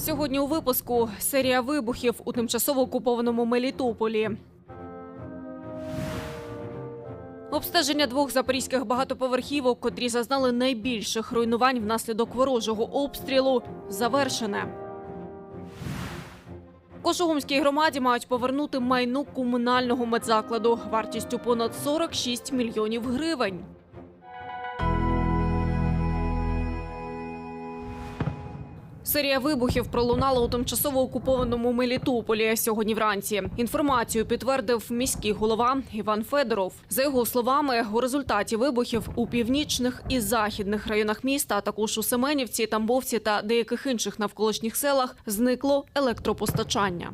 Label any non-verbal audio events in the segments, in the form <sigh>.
Сьогодні у випуску серія вибухів у тимчасово окупованому Мелітополі. Обстеження двох запорізьких багатоповерхівок, котрі зазнали найбільших руйнувань внаслідок ворожого обстрілу, завершене. Кошугумській громаді мають повернути майно комунального медзакладу вартістю понад 46 мільйонів гривень. Серія вибухів пролунала у тимчасово окупованому Мелітополі сьогодні вранці. Інформацію підтвердив міський голова Іван Федоров. За його словами, у результаті вибухів у північних і західних районах міста, а також у Семенівці, Тамбовці та деяких інших навколишніх селах зникло електропостачання.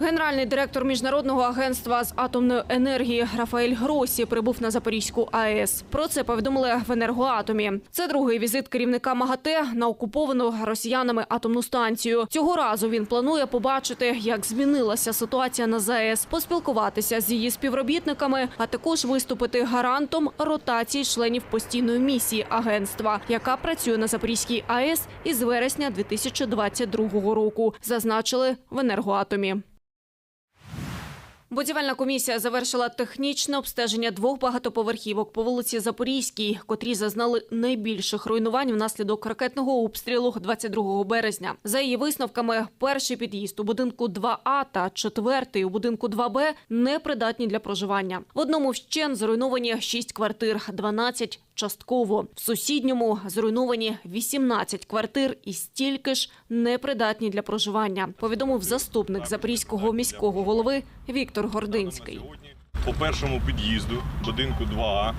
Генеральний директор міжнародного агентства з атомної енергії Рафаель Гросі прибув на Запорізьку АЕС. Про це повідомили в енергоатомі. Це другий візит керівника МАГАТЕ на окуповану росіянами атомну станцію. Цього разу він планує побачити, як змінилася ситуація на ЗАЕС, поспілкуватися з її співробітниками, а також виступити гарантом ротації членів постійної місії агентства, яка працює на Запорізькій АЕС із вересня 2022 року. Зазначили в енергоатомі. Будівельна комісія завершила технічне обстеження двох багатоповерхівок по вулиці Запорізькій, котрі зазнали найбільших руйнувань внаслідок ракетного обстрілу 22 березня. За її висновками, перший під'їзд у будинку 2А та четвертий у будинку 2Б непридатні для проживання. В одному вщен зруйновані 6 квартир, 12 частково. В сусідньому зруйновані 18 квартир і стільки ж непридатні для проживання. Повідомив заступник запорізького міського голови Віктор Гординський. По першому під'їзду будинку 2А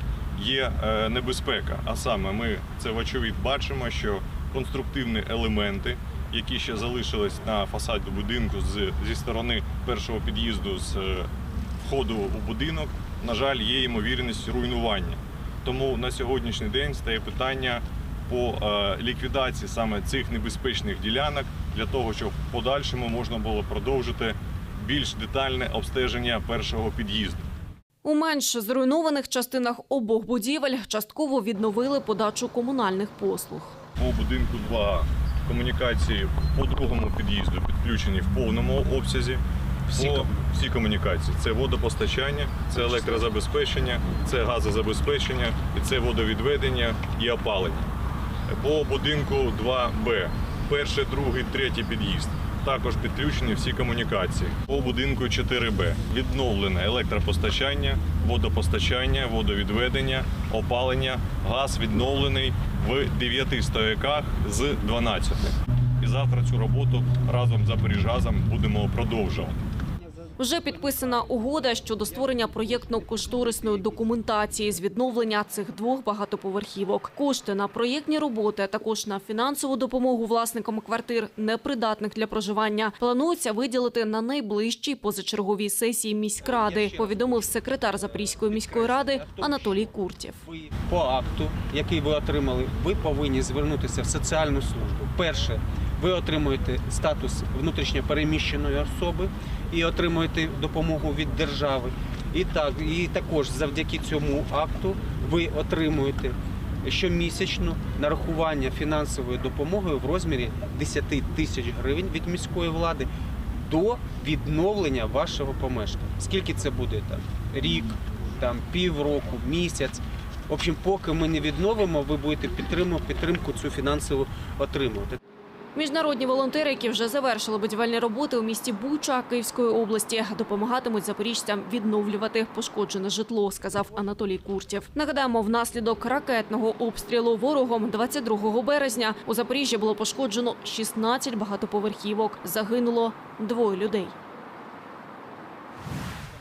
є е, небезпека. А саме ми це вочевидь бачимо, що конструктивні елементи, які ще залишились на фасаді будинку з, зі сторони першого під'їзду з е, входу у будинок, на жаль, є ймовірність руйнування. Тому на сьогоднішній день стає питання по е, ліквідації саме цих небезпечних ділянок для того, щоб в подальшому можна було продовжити більш детальне обстеження першого під'їзду. У менш зруйнованих частинах обох будівель частково відновили подачу комунальних послуг. По будинку 2 комунікації по другому під'їзду підключені в повному обсязі. Всі По- всі комунікації. Це водопостачання, це електрозабезпечення, це газозабезпечення, і це водовідведення і опалення. По будинку 2Б, перший, другий, третій під'їзд. Також підключені всі комунікації. По будинку 4Б відновлене електропостачання, водопостачання, водовідведення, опалення, газ відновлений в 9 стояках з 12. І завтра цю роботу разом з Запоріжгазом будемо продовжувати. Вже підписана угода щодо створення проєктно-кошторисної документації з відновлення цих двох багатоповерхівок. Кошти на проєктні роботи, а також на фінансову допомогу власникам квартир, непридатних для проживання, планується виділити на найближчій позачерговій сесії міськради. Повідомив секретар Запорізької міської ради Анатолій Куртєв. По акту, який ви отримали, ви повинні звернутися в соціальну службу. Перше, ви отримуєте статус внутрішньо переміщеної особи і отримуєте допомогу від держави. І так, і також завдяки цьому акту ви отримуєте щомісячно нарахування фінансової допомоги в розмірі 10 тисяч гривень від міської влади до відновлення вашого помешкання. Скільки це буде там? Рік, там півроку, місяць. В общем, поки ми не відновимо, ви будете підтримувати підтримку цю фінансову отримувати. Міжнародні волонтери, які вже завершили будівельні роботи у місті Буча Київської області, допомагатимуть запоріжцям відновлювати пошкоджене житло, сказав Анатолій Куртєв. Нагадаємо, внаслідок ракетного обстрілу ворогом 22 березня у Запоріжжі було пошкоджено 16 багатоповерхівок. Загинуло двоє людей.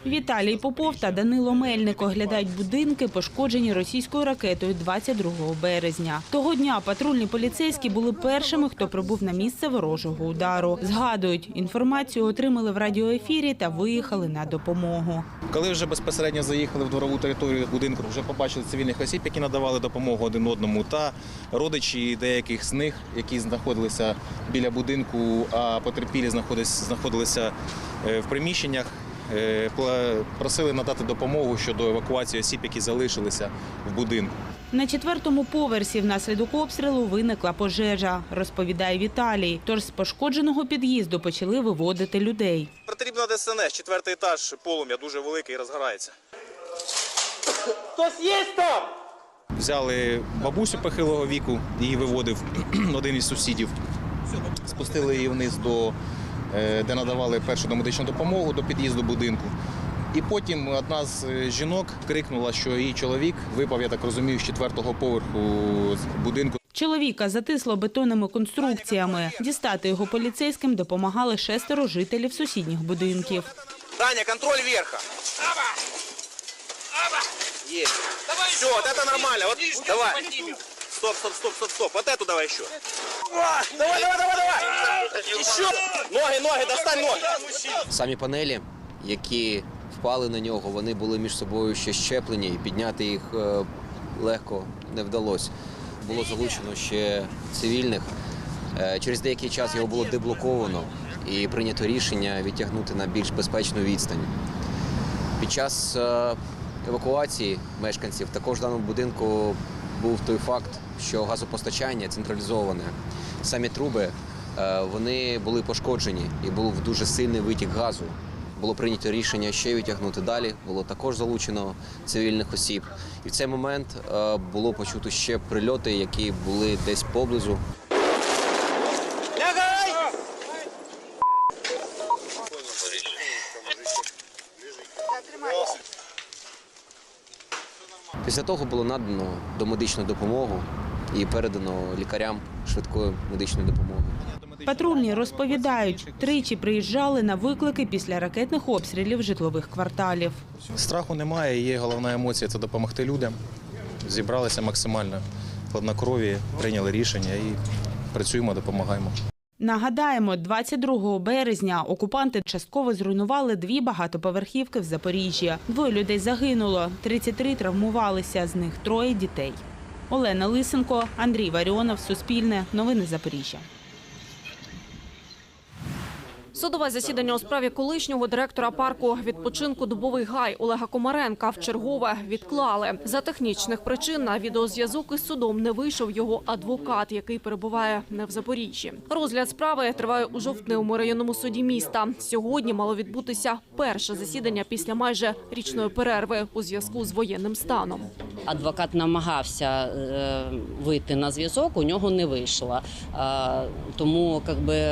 Віталій Попов та Данило Мельник оглядають будинки, пошкоджені російською ракетою 22 березня. Того дня патрульні поліцейські були першими, хто прибув на місце ворожого удару. Згадують, інформацію отримали в радіоефірі та виїхали на допомогу. Коли вже безпосередньо заїхали в дворову територію будинку, вже побачили цивільних осіб, які надавали допомогу один одному, та родичі деяких з них, які знаходилися біля будинку, а потерпілі знаходилися е, в приміщеннях. Е, Просили надати допомогу щодо евакуації осіб, які залишилися в будинку. На четвертому поверсі внаслідок обстрілу виникла пожежа, розповідає Віталій. Тож з пошкодженого під'їзду почали виводити людей. Потрібно ДСНС, четвертий етаж, полум'я дуже велике і розгорається. Взяли бабусю похилого віку, її виводив <clears throat> один із сусідів. Спустили її вниз до е, де надавали першу домедичну допомогу до під'їзду будинку. І потім одна з е, жінок крикнула, що її чоловік випав, я так розумію, з четвертого поверху будинку. Чоловіка затисло бетонними конструкціями. Дістати його поліцейським допомагали шестеро жителів сусідніх будинків. Даня, контроль верха. Есть. Все, это нормально. Вот, давай. Стоп, стоп, стоп, стоп, стоп. Вот эту давай еще. Давай, давай, давай, давай. Еще. Ноги, ноги, достань ноги. Самі панелі, які впали на нього, вони були між собою ще щеплені, і підняти їх е, легко не вдалося. Було залучено ще цивільних. Е, Через деякий час його було деблоковано і прийнято рішення відтягнути на більш безпечну відстань. Під час е, евакуації мешканців також в даному будинку був той факт, що газопостачання централізоване. Самі труби е, вони були пошкоджені і був дуже сильний витік газу. Було прийнято рішення ще відтягнути далі. Було також залучено цивільних осіб. І в цей момент е, було почуто ще прильоти, які були десь поблизу. Після того було надано домедичну допомогу і передано лікарям швидкої медичної допомоги. Патрульні розповідають, тричі приїжджали на виклики після ракетних обстрілів житлових кварталів. Страху немає, є головна емоція це допомогти людям. Зібралися максимально хладнокрові, прийняли рішення і працюємо, допомагаємо. Нагадаємо, 22 березня окупанти частково зруйнували дві багатоповерхівки в Запоріжжі. Двоє людей загинуло, 33 травмувалися, з них троє дітей. Олена Лисенко, Андрій Варіонов, Суспільне, Новини Запоріжжя. Судове засідання у справі колишнього директора парку відпочинку Дубовий гай Олега Комаренка вчергове відклали. За технічних причин на відеозв'язок із судом не вийшов його адвокат, який перебуває не в Запоріжжі. Розгляд справи триває у жовтневому районному суді міста. Сьогодні мало відбутися перше засідання після майже річної перерви у зв'язку з воєнним станом. Адвокат намагався е, вийти на зв'язок, у нього не вийшло. Е, тому як би,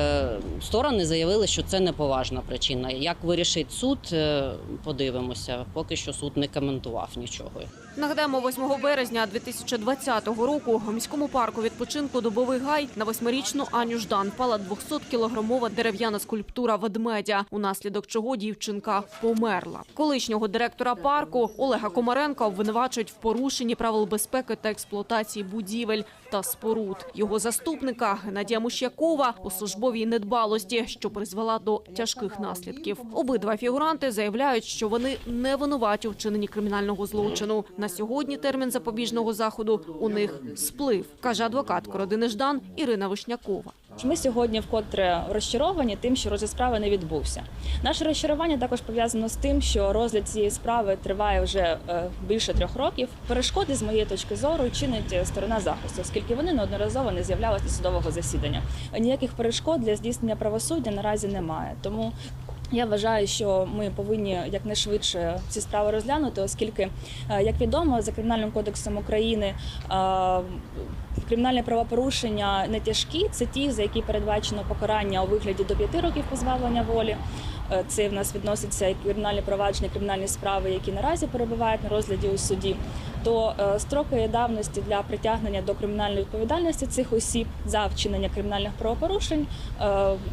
сторони заявили, що це неповажна причина. Як вирішить суд, е, подивимося. Поки що суд не коментував нічого. Нагадаємо, 8 березня 2020 року у міському парку відпочинку Дубовий гай на восьмирічну Аню Ждан впала 200-кілограмова дерев'яна скульптура ведмедя, унаслідок чого дівчинка померла. Колишнього директора парку Олега Комаренка обвинувачують в порушенні правил безпеки та експлуатації будівель та споруд. Його заступника Геннадія Мущакова у службовій недбалості, що призвела до тяжких наслідків. Обидва фігуранти заявляють, що вони не винуваті у вчиненні кримінального злочину. На сьогодні термін запобіжного заходу у них сплив, каже адвокатка родини Ждан Ірина Вишнякова. Ми сьогодні вкотре розчаровані тим, що розгляд справи не відбувся. Наше розчарування також пов'язано з тим, що розгляд цієї справи триває вже е, більше трьох років. Перешкоди з моєї точки зору чинить сторона захисту, оскільки вони неодноразово не з'являлися до судового засідання. Ніяких перешкод для здійснення правосуддя наразі немає. Тому я вважаю, що ми повинні якнайшвидше ці справи розглянути, оскільки, е, як відомо, за кримінальним кодексом України е, кримінальні правопорушення не тяжкі, це ті, за які передбачено покарання у вигляді до 5 років позбавлення волі. Е, Це в нас відноситься кримінальні провадження, кримінальні справи, які наразі перебувають на розгляді у суді. То е, строки давності для притягнення до кримінальної відповідальності цих осіб за вчинення кримінальних правопорушень е,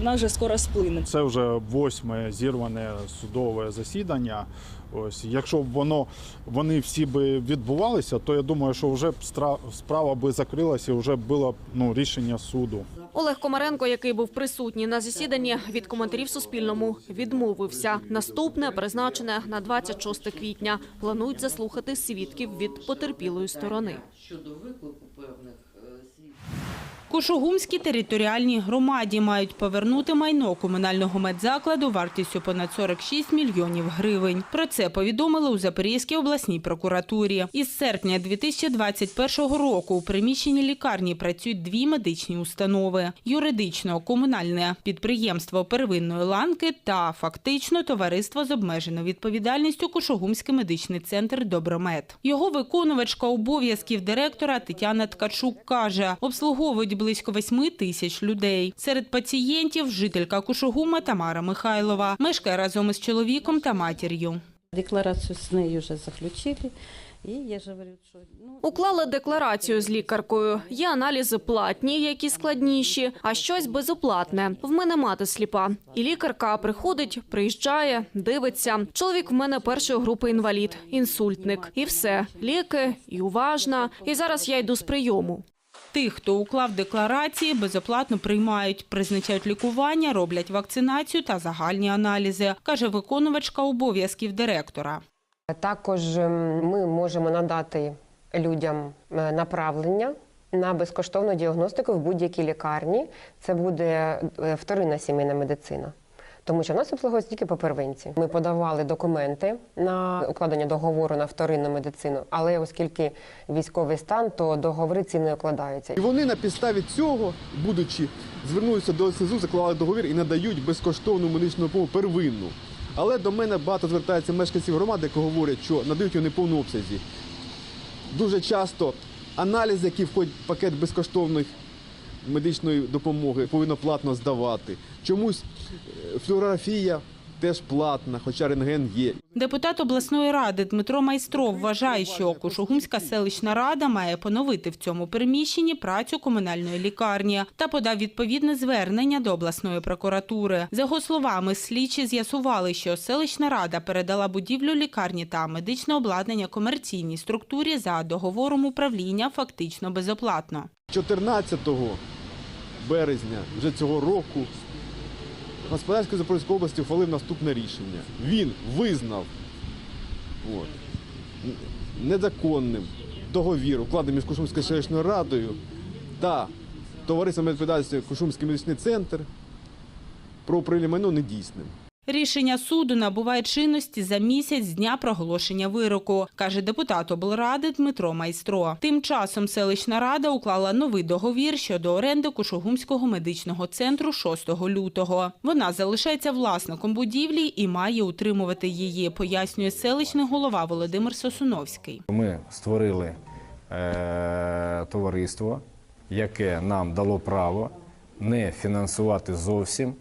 нас вже скоро сплине. Це вже восьме зірване судове засідання. Ось якщо б воно вони всі би відбувалися, то я думаю, що вже б стра- справа би закрилася, і вже було б, ну, рішення суду. Олег Комаренко, який був присутній на засіданні, від коментарів Суспільному відмовився. Наступне призначене на 26 квітня. Планують заслухати свідків від потерпілої сторони. Щодо виклику певних свідків. Кушугумській територіальній громаді мають повернути майно комунального медзакладу вартістю понад 46 мільйонів гривень. Про це повідомили у Запорізькій обласній прокуратурі. Із серпня 2021 року у приміщенні лікарні працюють дві медичні установи: юридично-комунальне підприємство первинної ланки та фактично товариство з обмеженою відповідальністю Кушугумський медичний центр Добромед. Його виконувачка обов'язків директора Тетяна Ткачук каже, обслуговують близько 8 тисяч людей. Серед пацієнтів жителька Кушугума Тамара Михайлова мешкає разом із чоловіком та матір'ю. Декларацию с ней уже заключили. И я же говорю, что... Ну, Уклали декларацію з лікаркою. Є аналізи платні, які складніші, а щось безоплатне. В мене мати сліпа. І лікарка приходить, приїжджає, дивиться. Чоловік в мене першої групи інвалід, інсультник. І все. Ліки, і уважна. І зараз я йду з прийому. Тих, хто уклав декларації, безоплатно приймають, призначають лікування, роблять вакцинацію та загальні аналізи, каже виконувачка обов'язків директора. Також ем, ми можемо надати людям е, направлення на безкоштовну діагностику в будь-якій лікарні. Це буде е, вторинна сімейна медицина. Тому що в нас обслуговують тільки по первинці. Ми подавали документи на укладення договору на вторинну медицину, але оскільки військовий стан, то договори ці не укладаються. І вони на підставі цього, будучи, звернулися до СНЗУ, заклали договір і надають безкоштовну медичну допомогу первинну. Але до мене багато звертається мешканців громади, які говорять, що надають його не в повному обсязі. Дуже часто аналізи, які входять в пакет безкоштовних медичної допомоги, повинно платно здавати. Чомусь е, флюорографія теж платна, хоча рентген є. Депутат обласної ради Дмитро Майстров вважає, що Кушугумська селищна рада має поновити в цьому приміщенні працю комунальної лікарні та подав відповідне звернення до обласної прокуратури. За його словами, слідчі з'ясували, що селищна рада передала будівлю лікарні та медичне обладнання комерційній структурі за договором управління фактично безоплатно. 14 березня вже цього року Господарської Запорізької області ухвалив наступне рішення. Він визнав от, незаконним договір, укладений між Кушумською селищною радою та товариством відповідальності Кушумський медичний центр про управління майно недійсним. Рішення суду набуває чинності за місяць з дня проголошення вироку, каже депутат облради Дмитро Майстро. Тим часом селищна рада уклала новий договір щодо оренди Кушугумського медичного центру 6 лютого. Вона залишається власником будівлі і має утримувати її, пояснює селищний голова Володимир Сосуновський. Ми створили е, товариство, яке нам дало право не фінансувати зовсім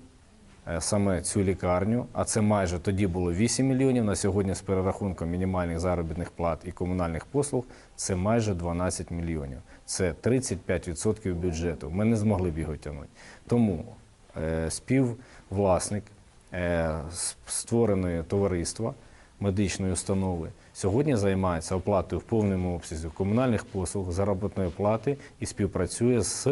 саме цю лікарню, а це майже тоді було 8 мільйонів. На сьогодні з перерахунком мінімальних заробітних плат і комунальних послуг це майже 12 мільйонів. Це 35% бюджету. Ми не змогли б його тягнути. Тому е, співвласник е, створеної товариства медичної установи сьогодні займається оплатою в повному обсязі комунальних послуг, заробітної плати і співпрацює з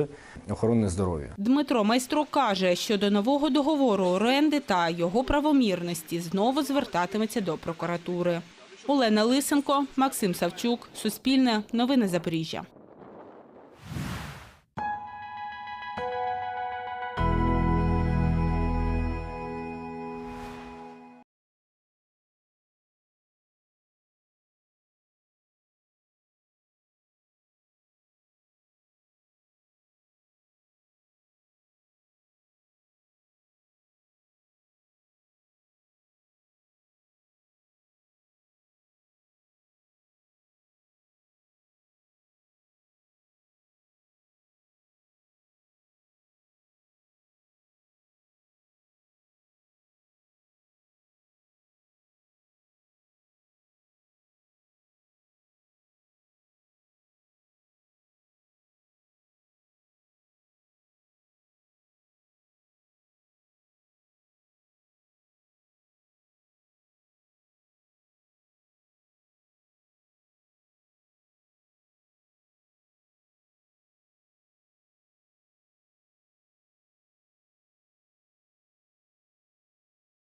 охорони здоров'я. Дмитро Майстро каже, що до нового договору оренди та його правомірності знову звертатиметься до прокуратури. Олена Лисенко, Максим Савчук, Суспільне, Новини Запоріжжя.